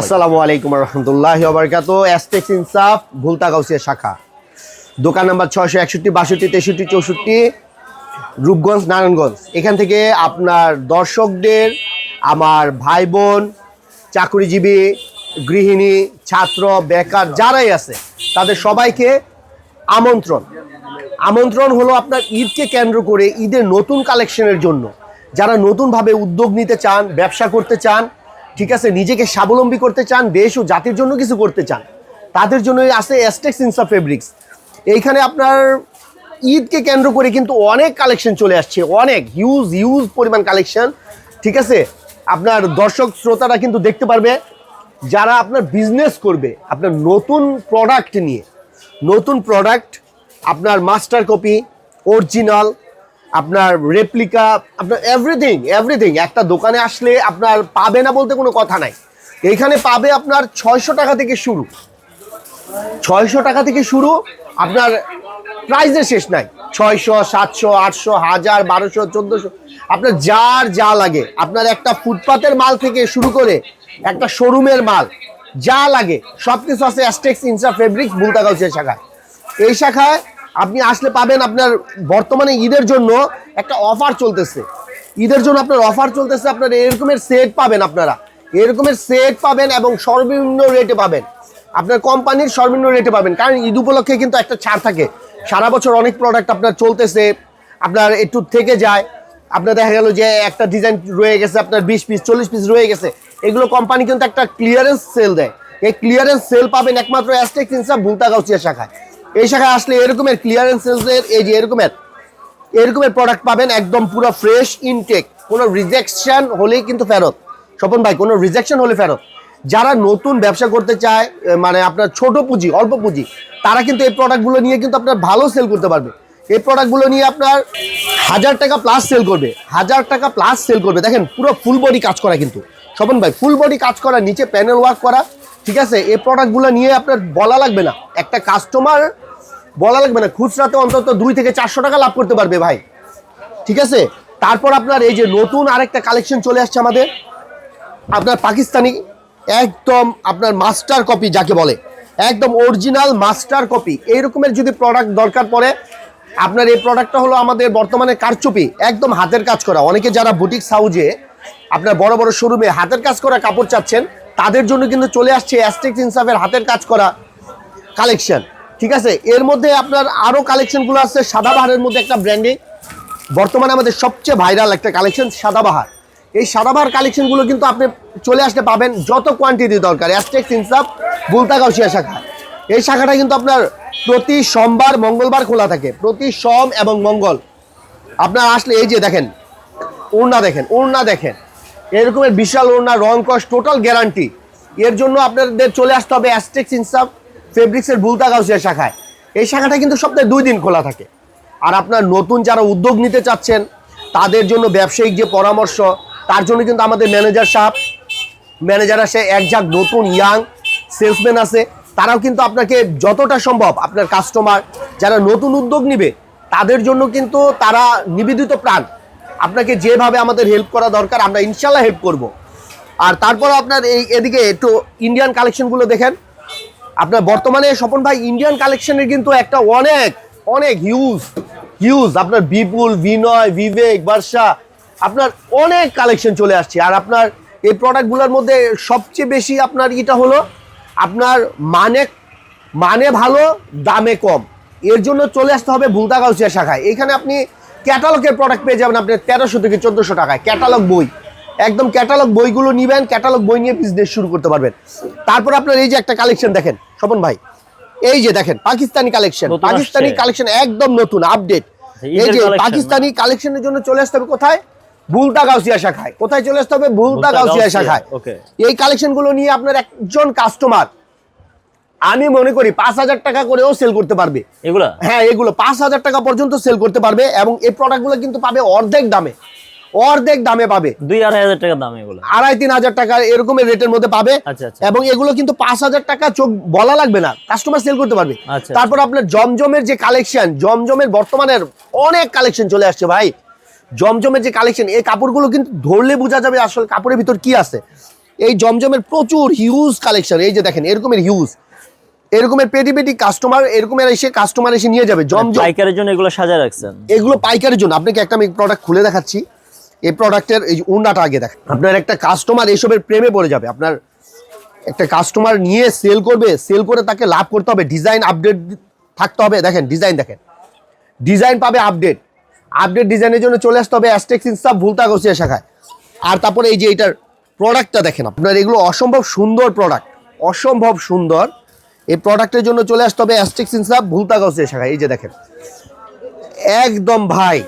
আসসালামু আলাইকুম। রহমতুল্লাহ বরকাত অ্যাস্টেক্স ইনসাফ ভুলতা গাউসিয়া শাখা। দোকান নাম্বার ছয়শো একষট্টি, বাষট্টি, তেষট্টি, চৌষট্টি, রূপগঞ্জ, নারায়ণগঞ্জ। এখান থেকে আপনার দর্শকদের, আমার ভাই বোন চাকরিজীবী, গৃহিণী, ছাত্র, বেকার, যারাই আছে, তাদের সবাইকে আমন্ত্রণ। আমন্ত্রণ হলো আপনার ঈদকে কেন্দ্র করে ঈদের নতুন কালেকশনের জন্য। যারা নতুনভাবে উদ্যোগ নিতে চান, ব্যবসা করতে চান ঠিক আছে, নিজেকে স্বাবলম্বী করতে চান, দেশ ও জাতির জন্য কিছু করতে চান, তাদের জন্যই আছে এস্টেক্স ইনসা ফেব্রিক্স এইখানে আপনার ঈদকে কেন্দ্র করে কিন্তু অনেক কালেকশন চলে আসছে, অনেক হিউজ হিউজ পরিমাণ কালেকশন ঠিক আছে? আপনার দর্শক শ্রোতারা কিন্তু দেখতে পারবে, যারা আপনার বিজনেস করবে, আপনার নতুন প্রোডাক্ট নিয়ে, নতুন প্রোডাক্ট আপনার মাস্টার কপি অরিজিনাল আপনার রেপ্লিকা আপনার এভরিথিং এভরিথিং একটা দোকানে আসলে আপনার পাবে না বলতে কোনো কথা নাই। এইখানে পাবে আপনার ছয়শো টাকা থেকে শুরু। ছয়শো টাকা থেকে শুরু, আপনার প্রাইজের শেষ নাই। ছয়শো, সাতশো, আটশো, হাজার, বারোশো, চোদ্দোশো। আপনার যার যা লাগে, আপনার একটা ফুটপাতের মাল থেকে শুরু করে একটা শোরুমের মাল, যা লাগে সব কিছু আছে অ্যাস্টেক্স ইনসা ফেব্রিক্স বুলতাগাউসিয়া শাখায়। এই শাখায় আপনি আসলে পাবেন আপনার বর্তমানে ঈদের জন্য একটা অফার চলতেছে। ঈদের জন্য আপনার অফার চলতেছে, আপনার এরকমের সেট পাবেন আপনারা। এরকমের সেট পাবেন এবং সর্বনিম্ন রেটে পাবেন। আপনার কোম্পানির সর্বনিম্ন রেটে পাবেন। কারণ ঈদ উপলক্ষে কিন্তু একটা ছাড় থাকে। সারা বছর অনেক প্রোডাক্ট আপনার চলতেছে, আপনার একটু থেকে যায়। আপনার দেখা গেল যে একটা ডিজাইন রয়ে গেছে, আপনার বিশ পিস চল্লিশ পিস রয়ে গেছে। এগুলো কোম্পানি কিন্তু একটা ক্লিয়ারেন্স সেল দেয়। এই ক্লিয়ারেন্স সেল পাবেন একমাত্র অ্যাস্টেক ইনসাফ ভুলতা গাউচিয়া শাখায়। এই শাখায় আসলে এরকমের ক্লিয়ারেন্স সেলসের এই যে এরকমের এরকমের প্রোডাক্ট পাবেন একদম পুরো ফ্রেশ ইনটেক কোনো রিজেকশন হলেই কিন্তু ফেরত। স্বপন ভাই, কোনো রিজেকশন হলে ফেরত। যারা নতুন ব্যবসা করতে চায় মানে আপনার ছোট পুঁজি, অল্প পুঁজি, তারা কিন্তু এই প্রোডাক্টগুলো নিয়ে কিন্তু আপনার ভালো সেল করতে পারবে। এই প্রোডাক্টগুলো নিয়ে আপনার হাজার টাকা প্লাস সেল করবে। হাজার টাকা প্লাস সেল করবে। দেখেন, পুরো ফুল বডি কাজ করা কিন্তু। স্বপন ভাই ফুল বডি কাজ করা, নিচে প্যানেল ওয়ার্ক করা ঠিক আছে? এই প্রোডাক্টগুলো নিয়ে আপনার বলা লাগবে না। একটা কাস্টমার বলা লাগবে না। খুচরাতে অন্তত দুই থেকে চারশো টাকা লাভ করতে পারবে ভাই। ঠিক আছে? তারপর আপনার এই যে নতুন আরেকটা কালেকশন চলে আসছে আমাদের। আপনার পাকিস্তানি, একদম আপনার মাস্টার কপি যাকে বলে। একদম অরিজিনাল মাস্টার কপি এই রকমের যদি প্রোডাক্ট দরকার পড়ে, আপনার এই প্রোডাক্টটা হলো আমাদের বর্তমানে কারচুপি। একদম হাতের কাজ করা। অনেকে যারা বুটিক সাউজে আপনার বড় বড় শোরুমে হাতের কাজ করা কাপড় চাচ্ছেন তাদের জন্য কিন্তু চলে আসছে অ্যাস্টেক্স ইনসাফের হাতের কাজ করা কালেকশন ঠিক আছে? এর মধ্যে আপনার আরও কালেকশনগুলো আছে সাদাবাহারের মধ্যে একটা ব্র্যান্ডিং বর্তমানে আমাদের সবচেয়ে ভাইরাল একটা কালেকশন সাদাবাহার এই সাদাবাহার কালেকশনগুলো কিন্তু আপনি চলে আসতে পাবেন যত কোয়ান্টিটি দরকার। অ্যাস্টেক্স ইনসাফ বুলতাগাউসিয়া শাখা। এই শাখাটা কিন্তু আপনার প্রতি সোমবার, মঙ্গলবার খোলা থাকে। প্রতি সোম এবং মঙ্গল। আপনার আসলে এই যে দেখেন ওড়না দেখেন ওড়না দেখেন। এরকমের বিশাল ওড়না, রং কস টোটাল গ্যারান্টি এর জন্য আপনাদের চলে আসতে হবে অ্যাস্টেক্স ইনসাফ ফেব্রিক্সের বুলতা গাউসিয়া শাখায়। এই শাখাটা কিন্তু সপ্তাহে দুই দিন খোলা থাকে। আর আপনার নতুন যারা উদ্যোগ নিতে চাচ্ছেন, তাদের জন্য ব্যবসায়িক যে পরামর্শ, তার জন্য কিন্তু আমাদের ম্যানেজার সাহেব ম্যানেজার আসে এক নতুন ইয়াং সেলসম্যান আছে তারাও কিন্তু আপনাকে যতটা সম্ভব আপনার কাস্টমার যারা নতুন উদ্যোগ নিবে, তাদের জন্য কিন্তু তারা নিবেদিত প্রাণ। আপনাকে যেভাবে আমাদের হেল্প করা দরকার, আমরা ইনশাল্লাহ হেল্প করব। আর তারপর আপনার এই এদিকে একটু ইন্ডিয়ান কালেকশনগুলো দেখেন। আপনার বর্তমানে স্বপন ভাই ইন্ডিয়ান কালেকশনের কিন্তু একটা অনেক অনেক হিউজ হিউজ আপনার বিপুল, বিনয়, বিবেক, বর্ষা, আপনার অনেক কালেকশন চলে আসছে। আর আপনার এই প্রোডাক্টগুলোর মধ্যে সবচেয়ে বেশি আপনার এটা হলো, আপনার মানে মানে ভালো, দামে কম। এর জন্য চলে আসতে হবে ভুলতা গাউসিয়া শাখায়। এখানে আপনি ক্যাটালগের প্রোডাক্ট পেয়ে যাবেন আপনি তেরোশো থেকে চোদ্দোশো টাকায়। ক্যাটালগ বই। একদম ক্যাটালগ বইগুলো নিবেন ক্যাটালগ বই নিয়ে বিজনেস শুরু করতে পারবেন। তারপর আপনার এই যে একটা কালেকশন দেখেন স্বপন ভাই। এই যে দেখেন পাকিস্তানি কালেকশন পাকিস্তানি কালেকশন একদম নতুন আপডেট এই যে পাকিস্তানি কালেকশনের জন্য চলে আসতে হবে কোথায়? ভুলতা গাউসিয়া শাখায়। কোথায় চলে আসতে হবে? ভুলতা গাউসিয়া শাখায়. এই কালেকশনগুলো নিয়ে আপনার একজন কাস্টমার আমি মনে করি পাঁচ হাজার টাকা করেও সেল করতে পারবে। এগুলা? হ্যাঁ এগুলো। পাঁচ হাজার টাকা পর্যন্ত সেল করতে পারবে এবং এই প্রোডাক্টগুলো কিন্তু পাবে অর্ধেক দামে। অর্ধেক দামে পাবে। দুই আড়াই হাজার টাকা দাম এগুলো। আড়াই তিন হাজার টাকা এরকমের রেটের মধ্যে পাবে। আচ্ছা, আচ্ছা। এবং এগুলো কিন্তু পাঁচ হাজার টাকা চোখ বলা লাগবে না। কাস্টমার সেল করতে পারবে। আচ্ছা, তারপর আপনার জমজমের যে কালেকশন জমজমের বর্তমানের অনেক কালেকশন চলে আসছে ভাই। জমজমের যে কালেকশন এই কাপড়গুলো কিন্তু ধরলে বোঝা যাবে আসলে কাপড়ের ভিতর কি আছে। এই জমজমের প্রচুর হিউজ কালেকশন এই যে দেখেন এরকমের হিউজ এরকমের পেটি পেটি কাস্টমার এরকমের এসে কাস্টমার এসে নিয়ে যাবে। জমজম পাইকারের জন্য এগুলো সাজা রাখছেন? এগুলো পাইকারের জন্য। আপনাকে একটা আমি প্রোডাক্ট খুলে দেখাচ্ছি। এই প্রোডাক্টের এই যে উন্নাটা আগে দেখ আপনার একটা কাস্টমার এসবের প্রেমে পড়ে যাবে। আপনার একটা কাস্টমার নিয়ে সেল করবে সেল করে তাকে লাভ করতে হবে। ডিজাইন আপডেট থাকতে হবে। দেখেন ডিজাইন দেখেন। ডিজাইন পাবে আপডেট আপডেট ডিজাইনের জন্য চলে আসতে হবে অ্যাস্টেক্স ইনসাফ ভুলতা গোসিয়া শাখায়। আর তারপরে এই যে এটার প্রোডাক্টটা দেখেন। আপনার এগুলো অসম্ভব সুন্দর প্রোডাক্ট অসম্ভব সুন্দর। এই প্রোডাক্টের জন্য চলে আসতে হবে অ্যাস্টেক্স ইনসাফ ভুলতা গোসিয়া শাখায়। এই যে দেখেন। একদম ভাই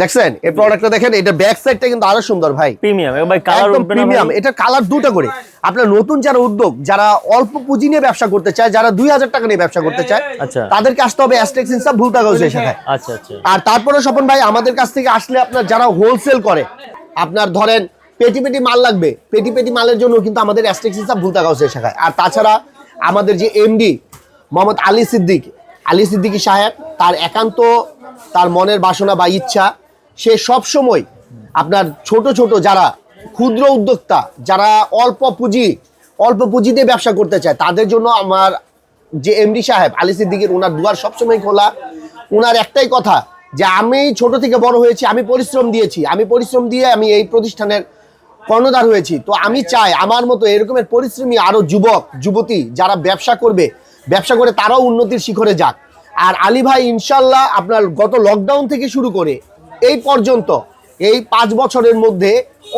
দেখছেন? এই প্রোডাক্টটা দেখেন এটা ব্যাক সাইডটা কিন্তু আরও সুন্দর ভাই। প্রিমিয়াম ভাই কালার একদম প্রিমিয়াম এটা কালার দুটো করে। আপনার নতুন যারা উদ্যোগ যারা অল্প পুঁজি নিয়ে ব্যবসা করতে চায় যারা দুই হাজার টাকা নিয়ে ব্যবসা করতে চায় আচ্ছা। তাদেরকে আসতে হবে অ্যাস্টেক্স ইনসাফ ভুলতা গোসিয়া শাখায়। আচ্ছা আচ্ছা। আর তারপরে স্বপন ভাই আমাদের কাছ থেকে আসলে আপনার যারা হোলসেল করে আপনার ধরেন পেটি পেটি মাল লাগবে। পেটি পেটি মালের জন্য কিন্তু আমাদের অ্যাস্টেক্স হিসাব ভুলতা গাউসের শাখায়। আর তাছাড়া আমাদের যে এমডি মোহাম্মদ আলী সিদ্দিক। আলী সিদ্দিকী সাহেব, তার একান্ত, তার মনের বাসনা বা ইচ্ছা, সে সব সময় আপনার ছোট ছোট যারা ক্ষুদ্র উদ্যোক্তা, যারা অল্প পুঁজি অল্প পুঁজি দিয়ে ব্যবসা করতে চায়, তাদের জন্য আমার যে এমডি সাহেব, আলী সিদ্দিকের ওনার দুয়ার সবসময় খোলা। ওনার একটাই কথা যে, আমি ছোট থেকে বড় হয়েছি, আমি পরিশ্রম দিয়েছি। আমি পরিশ্রম দিয়ে আমি এই প্রতিষ্ঠানের কর্ণধার হয়েছি। তো আমি চাই আমার মতো এরকমের পরিশ্রমী আরও যুবক, যুবতী যারা ব্যবসা করবে, ব্যবসা করে তারাও উন্নতির শিখরে যাক। আর আলী ভাই ইনশাল্লাহ আপনার গত লকডাউন থেকে শুরু করে এই পর্যন্ত, এই পাঁচ বছরের মধ্যে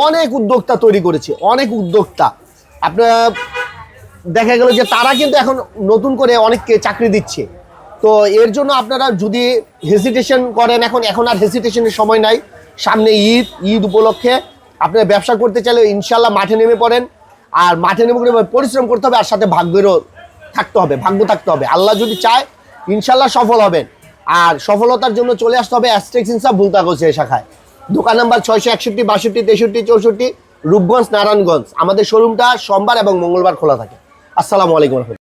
অনেক উদ্যোক্তা তৈরি করেছে, অনেক উদ্যোক্তা। আপনার দেখা গেল যে তারা কিন্তু এখন নতুন করে অনেককে চাকরি দিচ্ছে। তো এর জন্য আপনারা যদি হেসিটেশন করেন, এখন এখন আর হেসিটেশনের সময় নাই। সামনে ঈদ ঈদ উপলক্ষে আপনারা ব্যবসা করতে চাইলে ইনশাল্লাহ মাঠে নেমে পড়েন, আর মাঠে নেমে পরিশ্রম করতে হবে, আর সাথে ভাগ্যেরও থাকতে হবে, ভাগ্য থাকতে হবে। আল্লাহ যদি চায় ইনশাল্লাহ সফল হবেন। আর সফলতার জন্য চলে আসতে হবে অ্যাস্টেক্স ইনসাফ ভুলতা গোছে শাখায়। দোকান নাম্বার ছয়শো একষট্টি, বাষট্টি, তেষট্টি, চৌষট্টি, রূপগঞ্জ, নারায়ণগঞ্জ। আমাদের শোরুমটা সোমবার এবং মঙ্গলবার খোলা থাকে। আসসালামু আলাইকুম